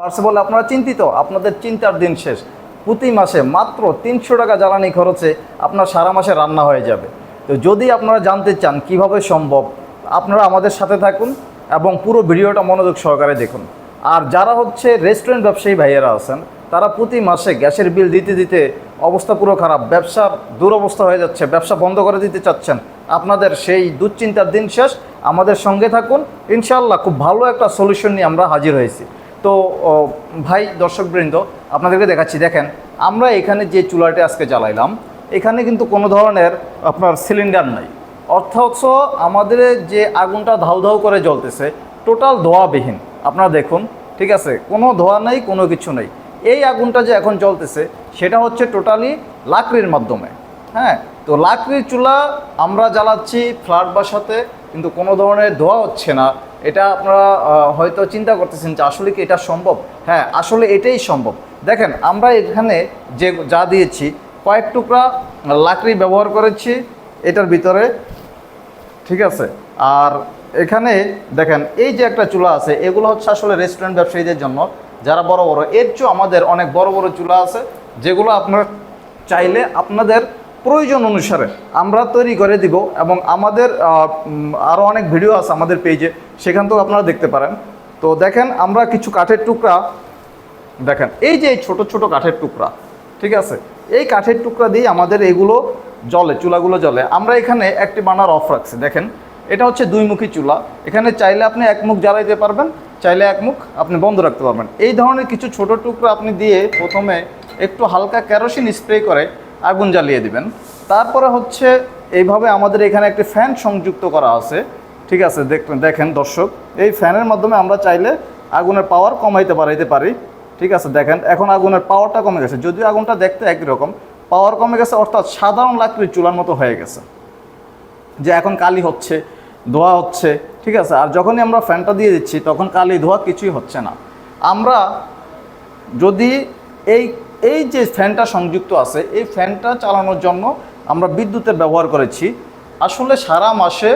বাড়ছে বলে আপনারা চিন্তিত, আপনাদের চিন্তার দিন শেষ। প্রতি মাসে মাত্র তিনশো টাকা জ্বালানি খরচে আপনার সারা মাসে রান্না হয়ে যাবে। তো যদি আপনারা জানতে চান কীভাবে সম্ভব, আপনারা আমাদের সাথে থাকুন এবং পুরো ভিডিওটা মনোযোগ সহকারে দেখুন। আর যারা হচ্ছে রেস্টুরেন্ট ব্যবসায়ী ভাইয়েরা আছেন, তারা প্রতি মাসে গ্যাসের বিল দিতে দিতে অবস্থা পুরো খারাপ, ব্যবসার দুরবস্থা হয়ে যাচ্ছে, ব্যবসা বন্ধ করে দিতে চাচ্ছেন, আপনাদের সেই দুশ্চিন্তার দিন শেষ। আমাদের সঙ্গে থাকুন ইনশাল্লাহ খুব ভালো একটা সলিউশন নিয়ে আমরা হাজির হয়েছি। তো ভাই দর্শকবৃন্দ, আপনাদেরকে দেখাচ্ছি, দেখেন, আমরা এখানে যে চুলাটি আজকে জ্বালাইলাম, এখানে কিন্তু কোনো ধরনের আপনার সিলিন্ডার নাই। অর্থাৎ আমাদের যে আগুনটা ধাউ ধাউ করে জ্বলতেছে, টোটাল ধোয়াবিহীন। আপনারা দেখুন, ঠিক আছে, কোনো ধোয়া নেই, কোনো কিছু নেই। এই আগুনটা যে এখন জ্বলতেছে, সেটা হচ্ছে টোটালি লাকড়ির মাধ্যমে হ্যাঁ? তো লাকড়ির চুলা আমরা জ্বালাচ্ছি ফ্ল্যাট বাসাতে, কিন্তু কোনো ধরনের ধোয়া হচ্ছে না। এটা আপনারা হয়তো চিন্তা করতেছেন যে আসলে কি এটা সম্ভব? হ্যাঁ আসলে এটাই সম্ভব। দেখেন, আমরা এখানে যে, যা দিয়েছি, কয়েক টুকরা লাকড়ি ব্যবহার করেছি এটার ভিতরে, ঠিক আছে? আর এখানে দেখেন, এই যে একটা চুলা আছে, এগুলো হচ্ছে আসলে রেস্টুরেন্ট ব্যবসায়ীদের জন্য, যারা বড় বড়। এর চেয়েও আমাদের অনেক বড় বড় চুলা আছে, যেগুলো আপনার চাইলে আপনাদের প্রয়োজন অনুসারে আমরা তৈরি করে দিব এবং আমাদের আরও অনেক ভিডিও আছে আমাদের পেজে, সেখান থেকেও আপনারা দেখতে পারেন। তো দেখেন, আমরা কিছু কাঠের টুকরা, দেখেন, এই যে ছোট ছোট কাঠের টুকরা, ঠিক আছে? এই কাঠের টুকরা দিয়ে আমাদের এগুলো জলে চুলাগুলো জলে আমরা এখানে একটি বানার অফ রাখছি, দেখেন। এটা হচ্ছে দুই মুখী চুলা। এখানে চাইলে আপনি এক মুখ জ্বালাইতে পারবেন, চাইলে এক মুখ আপনি বন্ধ রাখতে পারবেন। এই ধরনের কিছু ছোট টুকরা আপনি দিয়ে প্রথমে একটু হালকা কেরোসিন স্প্রে করে আগুন জ্বালিয়ে দিবেন। তারপরে হচ্ছে এইভাবে আমাদের এখানে একটি ফ্যান সংযুক্ত করা আছে। ঠিক আছে, দেখবেন, দেখেন দর্শক, এই ফ্যানের মাধ্যমে আমরা চাইলে আগুনের পাওয়ার কমাইতে পারাইতে পারি। ঠিক আছে, দেখেন, এখন আগুনের পাওয়ারটা কমে গেছে। যদিও আগুনটা দেখতে একই রকম পাওয়ার কমে গেছে, অর্থাৎ সাধারণ লাকড়ির চুলার মতো হয়ে গেছে। যে এখন কালি হচ্ছে, ধোয়া হচ্ছে, ঠিক আছে, আর যখনই আমরা ফ্যানটা দিয়ে দিচ্ছি, তখন কালি ধোয়া কিছুই হচ্ছে না। আমরা যদি এই এই যে ফ্যানটা সংযুক্ত আছে, এই ফ্যানটা চালানোর জন্য আমরা বিদ্যুতের ব্যবহার করেছি। আসলে সারা মাসে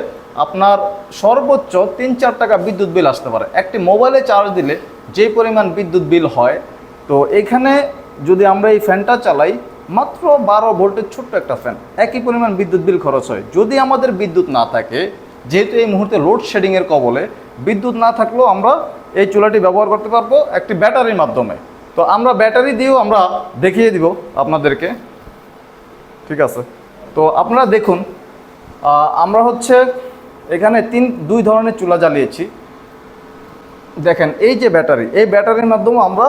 আপনার সর্বোচ্চ তিন চার টাকা বিদ্যুৎ বিল আসতে পারে। একটি মোবাইলে চার্জ দিলে যে পরিমাণ বিদ্যুৎ বিল হয়, তো এখানে যদি আমরা এই ফ্যানটা চালাই, মাত্র বারো ভোল্টের ছোট্ট একটা ফ্যান, একই পরিমাণ বিদ্যুৎ বিল খরচ হয়। যদি আমাদের বিদ্যুৎ না থাকে, যেহেতু এই মুহূর্তে লোডশেডিংয়ের কবলে, বিদ্যুৎ না থাকলেও আমরা এই চুলাটি ব্যবহার করতে পারব একটি ব্যাটারির মাধ্যমে। তো আমরা ব্যাটারি দিয়েও আমরা দেখিয়ে দিব আপনাদেরকে। ঠিক আছে? তো আপনারা দেখুন আমরা হচ্ছে এখানে তিন, দুই ধরনের চুলা জ্বালিয়েছি। দেখেন, এই যে ব্যাটারি, এই ব্যাটারির মাধ্যমে আমরা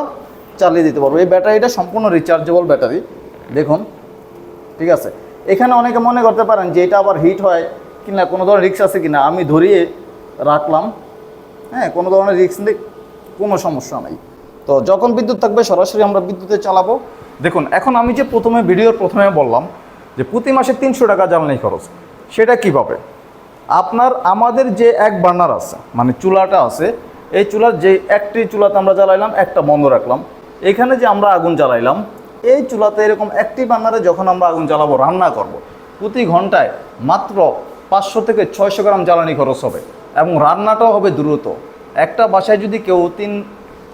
চালিয়ে দিতে পারব। এই ব্যাটারিটা সম্পূর্ণ রিচার্জেবল ব্যাটারি। দেখুন, ঠিক আছে? এখানে অনেকে মনে করতে পারেন যে এটা আবার হিট হয় কিনা, কোনো ধরনের রিক্স আছে কিনা। আমি ধরিয়ে রাখলাম। হ্যাঁ কোনো ধরনের রিক্স নেই, কোনো সমস্যা নেই। তো যখন বিদ্যুৎ থাকবে, সরাসরি আমরা বিদ্যুতে চালাবো। দেখুন, এখন আমি যে প্রথমে ভিডিওর প্রথমে বললাম যে প্রতি মাসে তিনশো টাকা জ্বালানি খরচ, সেটা কীভাবে? আপনার, আমাদের যে এক বার্নার আছে মানে চুলাটা আছে, এই চুলার যে একটি চুলাতে আমরা জ্বালাইলাম, একটা বন্ধ রাখলাম। এখানে যে আমরা আগুন জ্বালাইলাম, এই চুলাতে এরকম একটি বার্নারে যখন আমরা আগুন জ্বালাবো, রান্না করব। প্রতি ঘন্টায় মাত্র পাঁচশো থেকে ছয়শো গ্রাম জ্বালানি খরচ হবে এবং রান্নাটাও হবে দ্রুত। একটা বাসায় যদি কেউ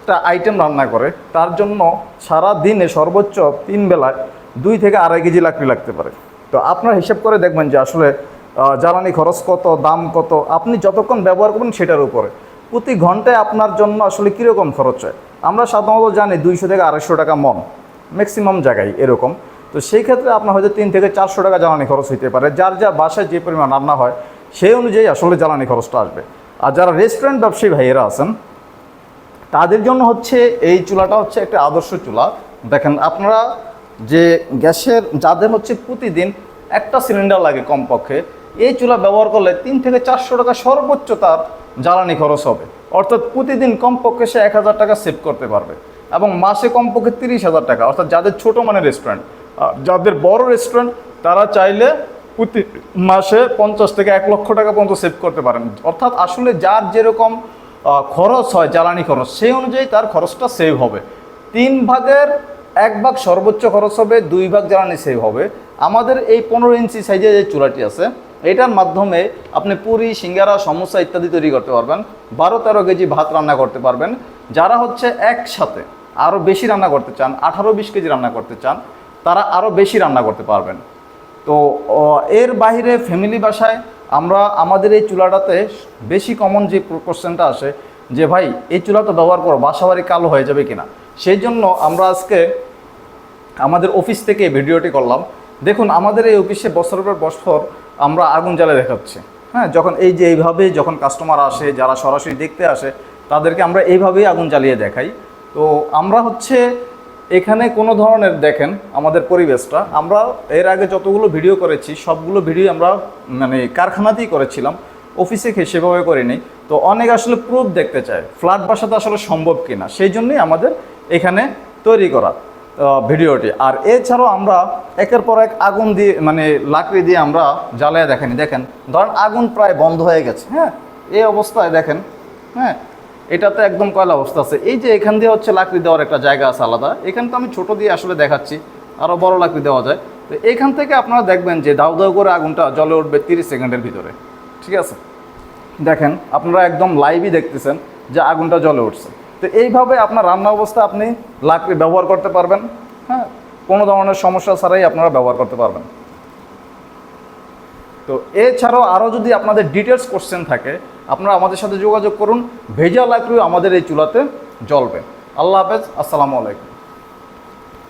তিনটা আইটেম রান্না করে, তার জন্য সারা দিনে সর্বোচ্চ তিন বেলায় দুই থেকে আড়াই কেজি লাকড়ি লাগতে পারে। তো আপনার হিসেব করে দেখবেন যে আসলে জ্বালানি খরচ কত, দাম কত, আপনি যতক্ষণ ব্যবহার করবেন সেটার উপরে। প্রতি ঘন্টায় আপনার জন্য আসলে কীরকম খরচ হয়? আমরা সাধারণত জানি দুইশো থেকে আড়াইশো টাকা মন ম্যাক্সিমাম জায়গায় এরকম। তো সেই ক্ষেত্রে আপনার হয়তো তিন থেকে চারশো টাকা জ্বালানি খরচ হতে পারে। যার যা বাসায় যে পরিমাণ রান্না হয়, সেই অনুযায়ী আসলে জ্বালানি খরচটা আসবে। আর যারা রেস্টুরেন্ট ব্যবসায়ী ভাইয়েরা আছেন তাদের জন্য হচ্ছে এই চুলাটা হচ্ছে একটা আদর্শ চুলা। দেখেন, আপনারা যে গ্যাসের যাদের হচ্ছে প্রতিদিন একটা সিলিন্ডার লাগে কমপক্ষে, এই চুলা ব্যবহার করলে তিন থেকে চারশো টাকা সর্বোচ্চ তার জ্বালানি খরচ হবে। অর্থাৎ প্রতিদিন কমপক্ষে সে এক হাজার টাকা সেভ করতে পারবে এবং মাসে কমপক্ষে তিরিশ হাজার টাকা। অর্থাৎ যাদের ছোটো মানের রেস্টুরেন্ট যাদের বড় রেস্টুরেন্ট তারা চাইলে প্রতি মাসে পঞ্চাশ থেকে এক লক্ষ টাকা পর্যন্ত সেভ করতে পারেন। অর্থাৎ আসলে যার যেরকম খরচ হয়, জ্বালানি খরচ, সেই অনুযায়ী তার খরচটা সেভ হবে। তিন ভাগের এক ভাগ সর্বোচ্চ খরচ হবে, দুই ভাগ জ্বালানি সেভ হবে। আমাদের এই পনেরো ইঞ্চি সাইজের যে চুলাটি আছে, এটার মাধ্যমে আপনি পুরি, সিঙ্গারা, সমোসা ইত্যাদি তৈরি করতে পারবেন। বারো তেরো কেজি ভাত রান্না করতে পারবেন। যারা হচ্ছে একসাথে আরও বেশি রান্না করতে চান, আঠারো বিশ কেজি রান্না করতে চান, তারা আরও বেশি রান্না করতে পারবেন। তো এর বাইরে ফ্যামিলি বাসায় আমরা আমাদের এই চুলাটাতে বেশি কমন যে কোশ্চেনটা আসে যে ভাই, এই চুলা তো ব্যবহার করো বাসা বাড়ি কালো হয়ে যাবে কিনা? সেই জন্য আমরা আজকে আমাদের অফিস থেকে ভিডিওটি করলাম। দেখুন, আমাদের এই অফিসে বছরের পর বছর আমরা আগুন জ্বালে দেখাচ্ছি। হ্যাঁ যখন এই যে এইভাবে যখন কাস্টমার আসে, যারা সরাসরি দেখতে আসে, তাদেরকে আমরা এইভাবেই আগুন জ্বালিয়ে দেখাই। তো আমরা হচ্ছে এখানে কোনো ধরনের দেখেন আমাদের পরিবেশটা, আমরা এর আগে যতগুলো ভিডিও করেছি, সবগুলো ভিডিও আমরা মানে কারখানাতেই করেছিলাম, অফিসে খেয়ে সেভাবে করিনি। তো অনেক আসলে প্রুফ দেখতে চায় ফ্ল্যাট বাসাতে আসলে সম্ভব কিনা, সেই জন্যই আমাদের এখানে তৈরি করা ভিডিওটি। আর এছাড়াও আমরা একের পর এক আগুন দিয়ে মানে লাকড়ি দিয়ে আমরা জ্বালায় দেখেনি দেখেন, ধরেন আগুন প্রায় বন্ধ হয়ে গেছে হ্যাঁ? এই অবস্থায় দেখেন হ্যাঁ? এটাতে একদম কয়লা অবস্থা আছে। এই যে এখান দিয়ে হচ্ছে লাকড়ি দেওয়ার একটা জায়গা আছে আলাদা। এখান তো আমি ছোট দিয়ে আসলে দেখাচ্ছি আরও বড় লাকড়ি দেওয়া যায়। তো এখান থেকে আপনারা দেখবেন যে দাউ দাউ করে আগুনটা জলে উঠবে তিরিশ সেকেন্ডের ভিতরে। ঠিক আছে? দেখেন, আপনারা একদম লাইভই দেখতেছেন যে আগুনটা জলে উঠছে। তো এইভাবে আপনার রান্না অবস্থা আপনি লাকড়ি ব্যবহার করতে পারবেন। হ্যাঁ কোনো ধরনের সমস্যা ছাড়াই আপনারা ব্যবহার করতে পারবেন। তো এছাড়াও আরও যদি আপনাদের ডিটেলস কোশ্চেন থাকে আপনারা আমাদের সাথে যোগাযোগ করুন, ভেজা লাকড়িও আমাদের এই চুলাতে জ্বলবে। আল্লাহ হাফেজ, আসসালামু আলাইকুম।